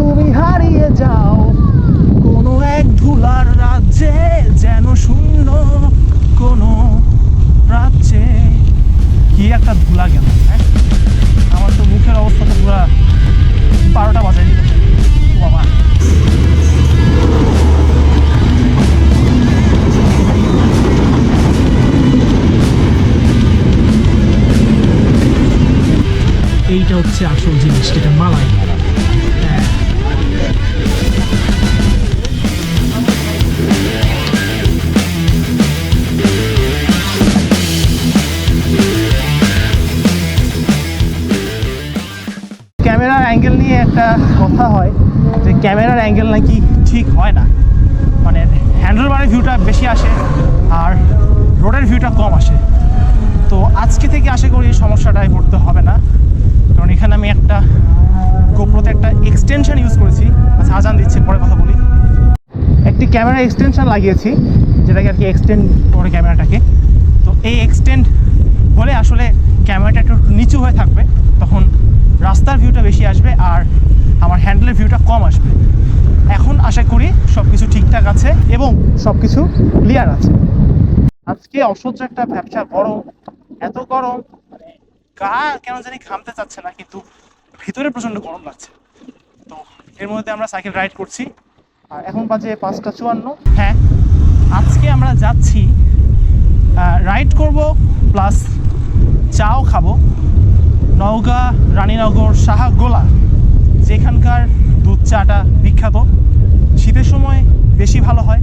তুমি হারিয়ে যাও। কোনো এক ধুলার রাজ্যে যেন শূন্য কোনো রাজ্যে। কি একটা ধুলা গেল হ্যাঁ? আমার তো মুখের অবস্থা তো পুরো বারোটা বাজায় দিল বাবা। এইটা হচ্ছে আসল জিনিস, যেটা মালাই ক্যামেরার অ্যাঙ্গেল নিয়ে একটা কথা হয় যে ক্যামেরার অ্যাঙ্গেল নাকি ঠিক হয় না। মানে হ্যান্ডেল বারের ভিউটা বেশি আসে আর রোডের ভিউটা কম আসে। তো আজকে থেকে আশা করি এই সমস্যাটায় পড়তে হবে না। কারণ এখানে আমি একটা গোপ্রোতে একটা এক্সটেনশন ইউজ করেছি। আচ্ছা আজান দিচ্ছে, পরে কথা বলি। একটি ক্যামেরা এক্সটেনশন লাগিয়েছি, যেটাকে আর কি এক্সটেন্ড করে ক্যামেরাটাকে। তো এই এক্সটেন্ড হলে আসলে ক্যামেরাটা একটু নিচু হয়ে থাকবে, তখন রাস্তার ভিউটা বেশি আসবে আর আমার হ্যান্ডেলের ভিউটা কম আসবে। এখন আশা করি সব কিছু ঠিকঠাক আছে এবং সব কিছু ক্লিয়ার আছে। আজকে অসহ্য একটা ব্যবসা, গরম, এত গরম। গা কেন জানি ঘামতে চাচ্ছে না, কিন্তু ভিতরে প্রচণ্ড গরম লাগছে। তো এর মধ্যে আমরা সাইকেল রাইড করছি। আর এখন বাজে পাঁচটা চুয়ান্ন। হ্যাঁ আজকে আমরা যাচ্ছি রাইড করব প্লাস চাও খাব। নওগাঁ, রানীনগর সাহাগোলা যেখানকার দুধ চাটা বিখ্যাত, শীতের সময় বেশি ভালো হয়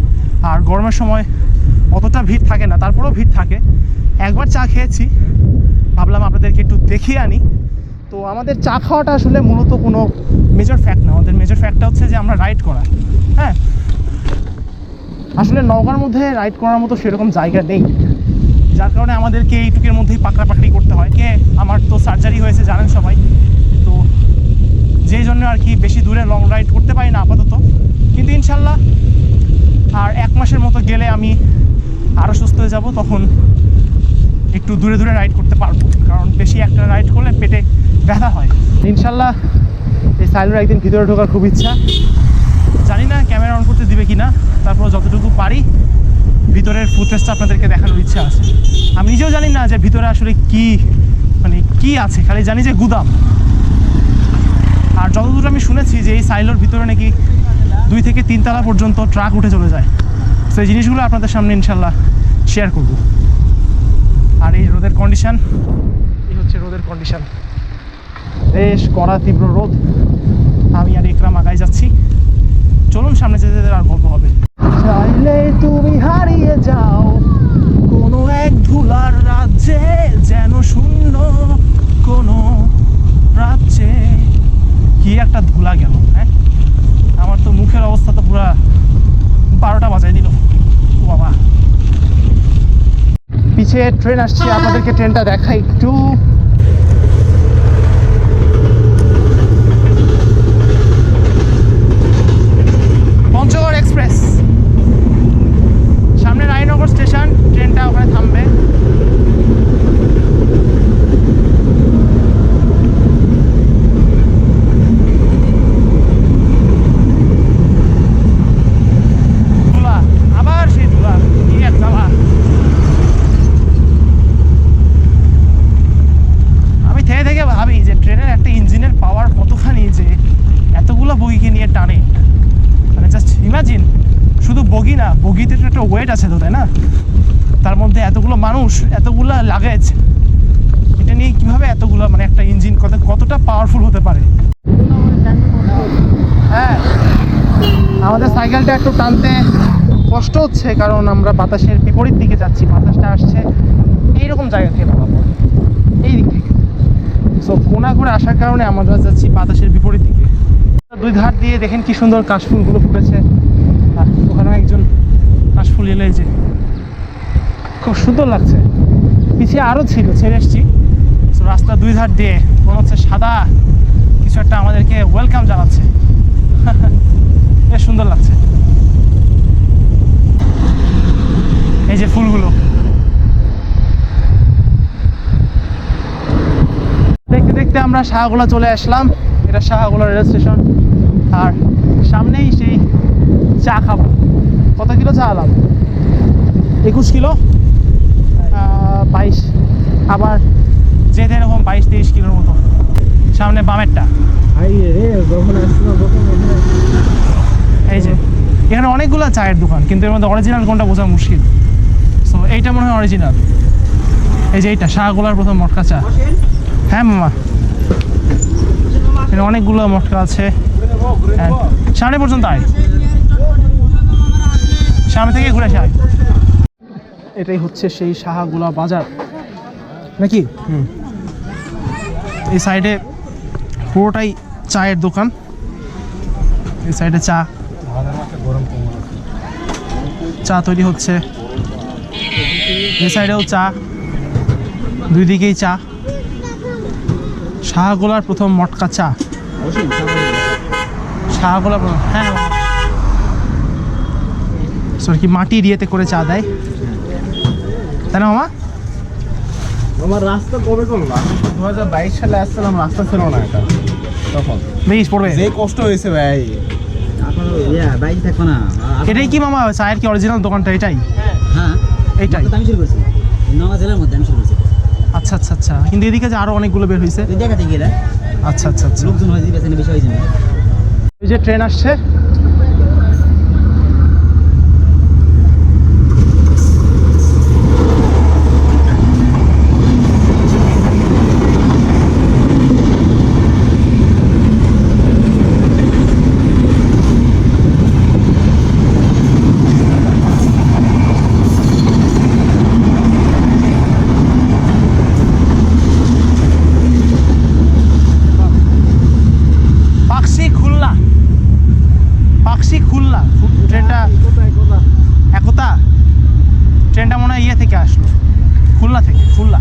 আর গরমের সময় অতটা ভিড় থাকে না, তারপরেও ভিড় থাকে। একবার চা খেয়েছি, ভাবলাম আপনাদেরকে একটু দেখিয়ে আনি। তো আমাদের চা খাওয়াটা আসলে মূলত কোনো মেজর ফ্যাক্ট না, আমাদের মেজর ফ্যাক্টটা হচ্ছে যে আমরা রাইড করা হ্যাঁ? আসলে নওগাঁর মধ্যে রাইড করার মতো সেরকম জায়গা নেই। যার কারণে আমাদেরকে এইটুকের মধ্যেই পাকড়া পাকড়ি করতে হয়। কে? আমার তো সার্জারি হয়েছে, জানেন সবাই। তো যেই জন্য আর কি বেশি দূরে লং রাইড করতে পারি না আপাতত। কিন্তু ইনশাল্লাহ, আর এক মাসের মতো গেলে আমি আরও সুস্থ হয়ে যাব, তখন একটু দূরে দূরে রাইড করতে পারব। কারণ বেশি একটা রাইড করলে পেটে ব্যথা হয়। ইনশাল্লাহ, এই সাইলোর একদিন ভিতরে ঢোকার খুব ইচ্ছা। জানি না ক্যামেরা অন করতে দিবে কি না তারপর যতটুকু পারি ভিতরের ফুটেজটা আপনাদেরকে দেখানোর ইচ্ছা আছে। আমি নিজেও জানি না যে ভিতরে আসলে কি মানে কি আছে, খালি জানি যে গুদাম। আর যতদূর আমি শুনেছি যে এই সাইলোর ভিতরে নাকি দুই থেকে তিন তলা পর্যন্ত ট্রাক উঠে চলে যায়। তো এই জিনিসগুলো আপনাদের সামনে ইনশাল্লাহ শেয়ার করব। আর এই রোদের কন্ডিশন এই হচ্ছে রোদের কন্ডিশান বেশ কড়া, তীব্র রোদ। আমি আর একরাম আগায় যাচ্ছি। চলুন সামনে যেতে আর গল্প হবে। চাইলে তুমি হারিয়ে যাও। কোনো এক ধুলার রাজ্যে যেন শূন্য কোনো রাজ্যে। কি একটা ধুলা গেল হ্যাঁ? আমার তো মুখের অবস্থা তো পুরা বারোটা বাজায় দিল। ও বাবা। পিছে ট্রেন আসছে আপনাদেরকে ট্রেনটা দেখাই একটু পঞ্চগড় এক্সপ্রেস সামনে রায়নগর স্টেশন ট্রেনটা ওখানে থামবে ধুলা আবার সেই ধুলা কি এক জ্বালা আমি থেকে থেকে ভাবি যে ট্রেনের একটা ইঞ্জিনের পাওয়ার কতখানি যে এতগুলো বগিকে নিয়ে টানে মানে জাস্ট ইমাজিন শুধু বগি না বগিতে তো একটা ওয়েট আছে তো তাই না তার মধ্যে এতগুলো মানুষ এতগুলো লাগেজ এটা নিয়ে কীভাবে মানে একটা ইঞ্জিন কত, কতটা পাওয়ারফুল হতে পারে? হ্যাঁ আমাদের সাইকেলটা একটু টানতে কষ্ট হচ্ছে, কারণ আমরা বাতাসের বিপরীত দিকে যাচ্ছি, বাতাসটা আসছে এইরকম জায়গা থেকে বরাবর এই দিক থেকে। সো কোনা করে আসার কারণে আমরা যাচ্ছি বাতাসের বিপরীত দিকে। দুই ধার দিয়ে দেখেন কি সুন্দর কাশফুলগুলো ফুটেছে। আর ওখানে একজন কাশফুল এলে যে, খুব সুন্দর লাগছে। পিছিয়ে আরও ছিল, ছেড়ে এসছি। রাস্তা দুই ধার দিয়ে মনে হচ্ছে সাদা, কিছু একটা আমাদেরকে ওয়েলকাম জানাচ্ছে। বেশ সুন্দর লাগছে। এই যে ফুলগুলো। দেখতে দেখতে আমরা শাহগোলা চলে আসলাম। এটা শাহগোলা রেল স্টেশন। আর সামনেই সেই চা খাব। কত কিলো চা আলাম একুশ কিলো? বাইশ। আবার যেতে এরকম বাইশ তেইশ কিলোর মতো। সামনে বামেরটা। এই যে এখানে অনেকগুলো চায়ের দোকান কিন্তু এর মধ্যে অরিজিনাল কোনটা বোঝা মুশকিল। সো এইটা মনে হয় অরিজিনাল এই যে এইটা শাহগোলার প্রথম মটকা চা। হ্যাঁ মামা। এখানে অনেকগুলো মটকা আছে। And সামনে পর্যন্ত আয়। সামনে থেকে ঘুরে আসে। এটাই হচ্ছে সেই শাহাগুলা বাজার। নাকি? এই সাইডে পুরোটাই চায়ের দোকান। এই সাইডে চা। চা তৈরি হচ্ছে। এই সাইডেও চা। দুই দিকেই চা। শাহগোলার প্রথম মটকা চা। শাহগোলা হ্যাঁ। সরি কি মাটির ইয়েতে করে চা দেয়? তাই না, মামা? আমার রাস্তা কবে করলাম দু হাজার বাইশ সালে আসছিলাম রাস্তা ছিল না এটা। তখন। বেশ পড়বে। যে কষ্ট হয়েছে ভাই। এটাই কি মামা চায়ের কি অরিজিনাল দোকানটা? এটাই? হ্যাঁ। এইটাই আমি শুরু করছি। নওগাঁ জেলার মধ্যে আমি শুরু করছি। আচ্ছা আচ্ছা আচ্ছা। কিন্তু এদিকে যে আরও অনেকগুলো বের হয়েছে? দেখাতে গেলে আচ্ছা আচ্ছা আচ্ছা। লোকজন হয়েছে বেছে বেশি হয়েছে। এই যে ট্রেন আসছে পাকসি খুলনা পাকসি খুলনা ট্রেনটা একতা ট্রেনটা মনে হয় ইয়ে থেকে আসলো। খুলনা থেকে খুলনা।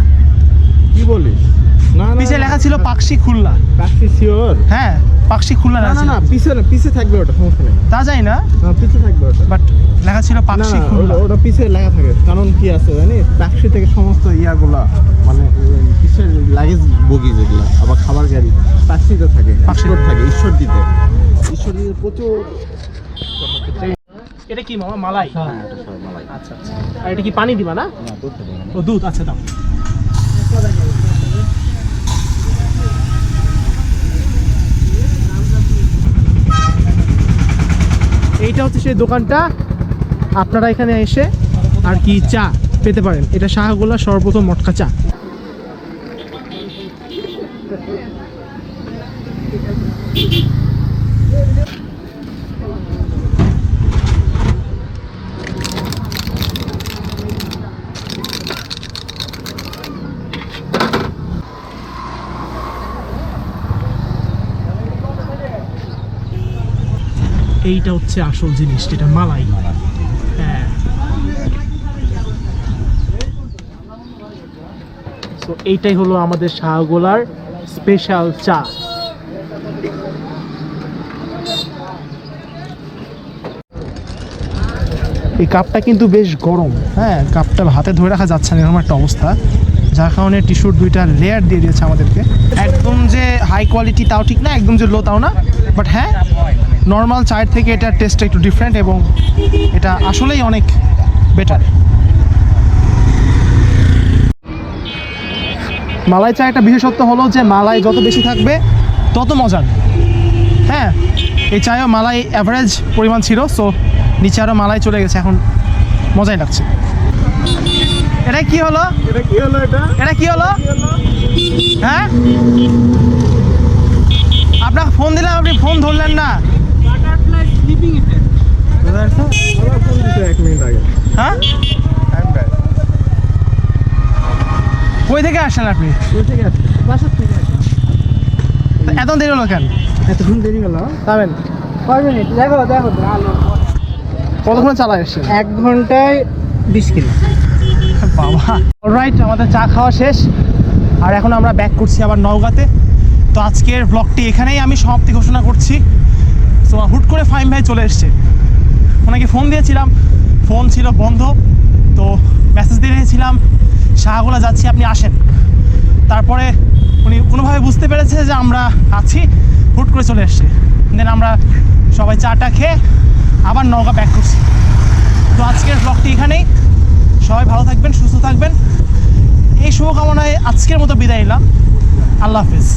কি বলিস? না পিছে লেখা ছিল পাকসি খুলনা। পাখি শিওর? হ্যাঁ পাকসি খুলনা না না ছিল। না পিছে পিছে থাকবে ওটা সমস্যা নেই। তা যাই না। পিছে থাকবে ওটা। বাট লেখা ছিল না পাকসি খুলনা। ওটা- পিছে লেখা থাকে। কারণ কি আছে জানিস? ট্যাক্সি থেকে সমস্ত ইয়াগুলা মানে পিছের লাগেজ বগি যেগুলা আবার খাবার গাড়ি ট্যাক্সিতে থাকে পাকশি। থাকে ঈশ্বর দিতে। ঈশ্বর দিতে প্রচুর এটা কি মামা মালাই? হ্যাঁ এটা সব মালাই। আচ্ছা আচ্ছা। আর এটা কি পানি দিবা না? ও দুধ আচ্ছা দাও। এইটা হচ্ছে সেই দোকানটা। আপনারা এখানে এসে আর কি চা পেতে পারেন। এটা শাহগোলা সর্বপ্রথম মটকা চা। এইটা হচ্ছে আসল জিনিস, যেটা মালাই। হ্যাঁ। তো এইটাই হলো আমাদের শাহগোলার স্পেশাল চা। এই কাপটা কিন্তু বেশ গরম হ্যাঁ? কাপটা হাতে ধরে রাখা যাচ্ছে না, এরকম একটা অবস্থা। যার কারণে টিস্যুর দুইটা লেয়ার দিয়ে দিয়েছে আমাদেরকে। একদম যে হাই কোয়ালিটি তাও ঠিক না, একদম যে লো তাও না বাট হ্যাঁ নর্মাল চায়ের থেকে এটার টেস্টটা একটু ডিফারেন্ট এবং এটা আসলেই অনেক বেটার মালাই চা একটা বিশেষত্ব হলো যে মালাই যত বেশি থাকবে তত মজার। হ্যাঁ এই চায়েও মালাই অ্যাভারেজ পরিমাণ ছিল সো নিচে আরও মালাই চলে গেছে এখন মজাই লাগছে। এটা কি হলো? এটা কি হলো এটা? এটা কি হলো? হ্যাঁ? আপনাকে ফোন দিলাম আপনি ফোন ধরলেন না আমার ফোন দিতে এক মিনিট আগে হ্যাঁ টাইম ব্যাক কই থেকে আসলেন আপনি? কোথা থেকে আসছে বাসার থেকে আসছে এত দেরি হলো কেন? এতক্ষণ দেরি হলো? যাবেন কয় মিনিট? দেখো দেখো। আলো কতক্ষণ চালা এসছেন? এক ঘন্টায় বিশ কিলো। বাবা। অলরাইট আমাদের চা খাওয়া শেষ। আর এখন আমরা ব্যাক করছি আবার নওগাঁতে। তো আজকের ব্লগটি এখানেই আমি সমাপ্তি ঘোষণা করছি। তো হুট করে ফাইম ভাই চলে এসছে। ওনাকে ফোন দিয়েছিলাম। ফোন ছিল বন্ধ। তো মেসেজ দিয়ে রেখেছিলাম শাহগোলা যাচ্ছি, আপনি আসেন। তারপরে উনি কোনোভাবে বুঝতে পেরেছে যে আমরা আছি, হুট করে চলে এসছে। দেন আমরা সবাই চাটা খেয়ে আবার নৌকা ব্যাক করছি। তো আজকের ব্লগটি এখানেই। সবাই ভালো থাকবেন, সুস্থ থাকবেন। এই শুভকামনায় আজকের মতো বিদায় নিলাম। আল্লাহ হাফিজ।